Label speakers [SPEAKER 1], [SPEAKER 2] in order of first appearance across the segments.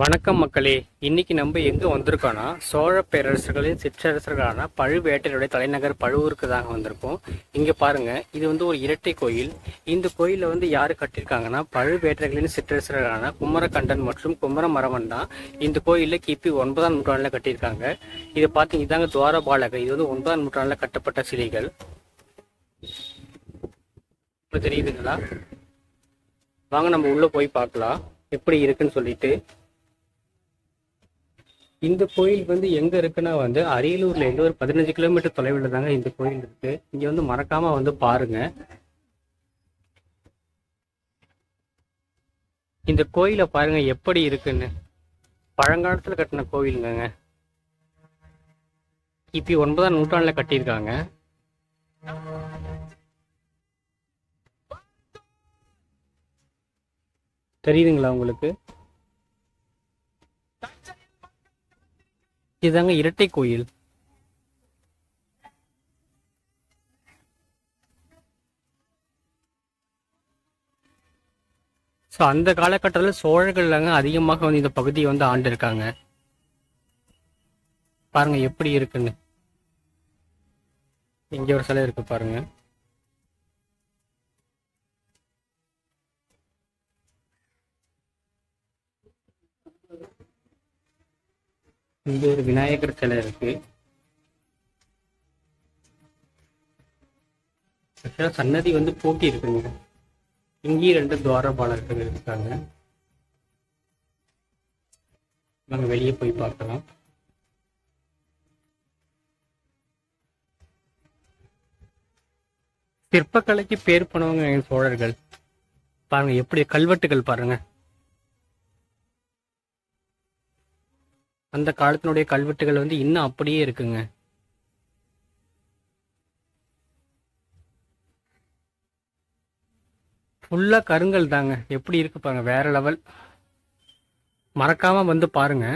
[SPEAKER 1] வணக்கம் மக்களே. இன்னைக்கு நம்ம எங்கே வந்திருக்கோம்னா சோழ பேரரசர்களின் சிற்றரசர்களான பழுவேட்டரையுடைய தலைநகர் பழுவூருக்கு தாங்க வந்திருக்கோம். இங்கே பாருங்க இது வந்து ஒரு இரட்டை கோயில். இந்த கோயிலில் வந்து யார் கட்டியிருக்காங்கன்னா பழுவேட்டர்களின் சிற்றரசர்களான குமரகண்டன் மற்றும் குமரமரவன் தான் இந்த கோயிலில் கிபி ஒன்பதாம் நூற்றாண்டில் கட்டியிருக்காங்க. இதை பார்த்தீங்க இதாங்க துவாரபாலகர். இது வந்து ஒன்பதாம் நூற்றாண்டில் கட்டப்பட்ட சிலைகள். தெரியுதுங்களா? வாங்க நம்ம உள்ளே போய் பார்க்கலாம். எப்படி இருக்குன்னு சொல்லிட்டு. இந்த கோயில் வந்து எங்க இருக்குன்னா வந்து அரியலூர்ல இருந்து ஒரு பதினஞ்சு கிலோமீட்டர் தொலைவில் தாங்க இந்த கோயில் இருக்கு. இங்க வந்து மறக்காம வந்து பாருங்க. இந்த கோயிலை பாருங்க எப்படி இருக்குன்னு. பழங்காலத்துல கட்டின கோயிலுங்க கிபி ஒன்பதாம் நூற்றாண்டுல கட்டியிருக்காங்க. தெரியுதுங்களா உங்களுக்கு? இதுதாங்க இரட்டை கோயில். ஸோ அந்த காலகட்டத்தில் சோழர்கள்லாங்க அதிகமாக வந்து இந்த பகுதியை வந்து ஆண்டிருக்காங்க. பாருங்க எப்படி இருக்குன்னு. இங்க ஒரு சிலை இருக்கு பாருங்க. இங்க ஒரு விநாயகர் சிலை இருக்கு. ஆக்சுவலா சன்னதி வந்து பூட்டி இருக்குங்க. இங்கேயும் ரெண்டு துவாரபாலர்கள் இருக்காங்க. நாங்க வெளியே போய் பார்க்கலாம். சிற்பக்கலைக்கு பேர் போனவங்க சோழர்கள். பாருங்க எப்படி கல்வெட்டுகள் பாருங்க. அந்த காலத்தினுடைய கல்வெட்டுகள் வந்து இன்னும் அப்படியே இருக்குங்க. ஃபுல்லா கருங்கல் தாங்க. எப்படி இருக்கு பாருங்க வேற லெவல். மறக்காம வந்து பாருங்க.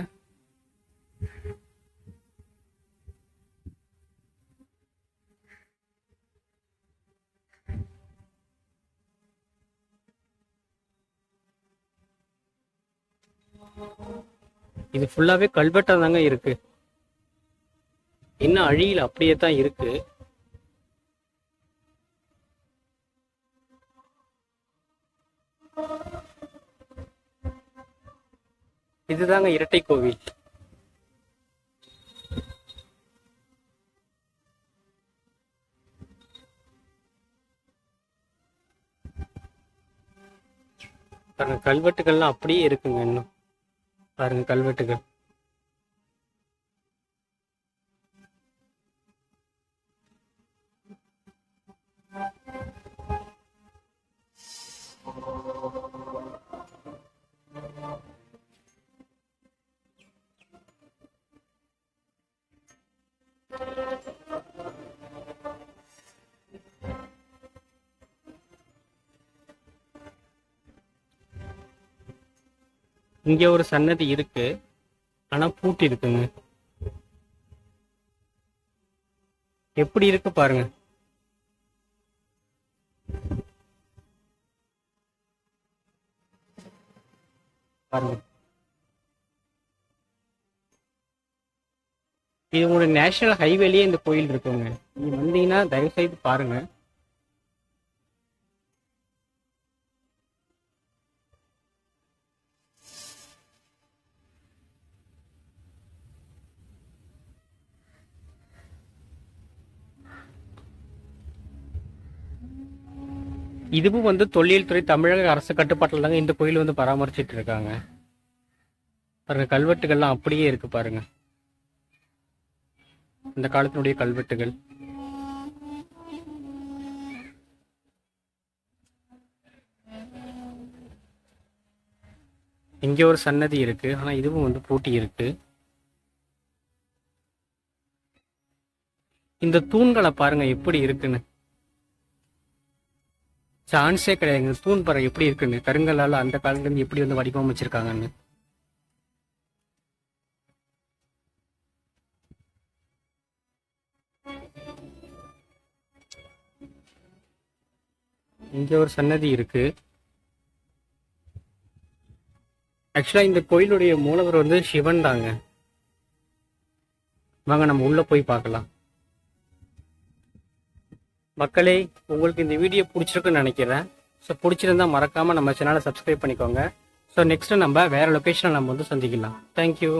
[SPEAKER 1] இது ஃபுல்லாவே கல்வெட்டாக தாங்க இருக்கு. இன்னும் அழியில் அப்படியே தான் இருக்கு. இதுதாங்க இரட்டை கோவில். பாருங்க கல்வெட்டுகள்லாம் அப்படியே இருக்குங்க இன்னும். பாருங்க கல்வெட்டுகள் Thank you. இங்க ஒரு சன்னதி இருக்கு. ஆனா பூட்டி இருக்குங்க. எப்படி இருக்கு பாருங்க. பாருங்க. இது ஒரு நேஷனல் ஹைவேலயே இந்த கோயில் இருக்குங்க. நீங்க வந்தீங்கன்னா தயவு செய்து பாருங்க. இதுவும் வந்து தொல்லியல் துறை தமிழக அரசு கட்டுப்பாட்டில் தாங்க இந்த கோயில் வந்து பராமரிச்சிட்டு இருக்காங்க. பாருங்க கல்வெட்டுகள்லாம் அப்படியே இருக்கு பாருங்க. இந்த காலத்தினுடைய கல்வெட்டுகள். இங்கே ஒரு சன்னதி இருக்கு ஆனா இதுவும் வந்து பூட்டி இருக்கு. இந்த தூண்களை பாருங்க எப்படி இருக்குன்னு. சான்ஸே கிடையாதுங்க தூண் பறை எப்படி இருக்குன்னு கருங்கல்லால் அந்த காலத்துல இருந்து எப்படி வந்து வடிவமைச்சிருக்காங்கன்னு இங்க ஒரு சன்னதி இருக்கு. ஆக்சுவலாக இந்த கோயிலுடைய மூலவர் வந்து சிவன் தாங்க வாங்க நம்ம உள்ள போய் பார்க்கலாம். மக்களே உங்களுக்கு இந்த வீடியோ பிடிச்சிருக்குன்னு நினைக்கிறேன். ஸோ பிடிச்சிருந்தா மறக்காமல் நம்ம சேனலை சப்ஸ்கிரைப் பண்ணிக்கோங்க. ஸோ நெக்ஸ்ட்டு நம்ம வேற லொக்கேஷனில் நம்ம வந்து சந்திக்கலாம். தேங்க்யூ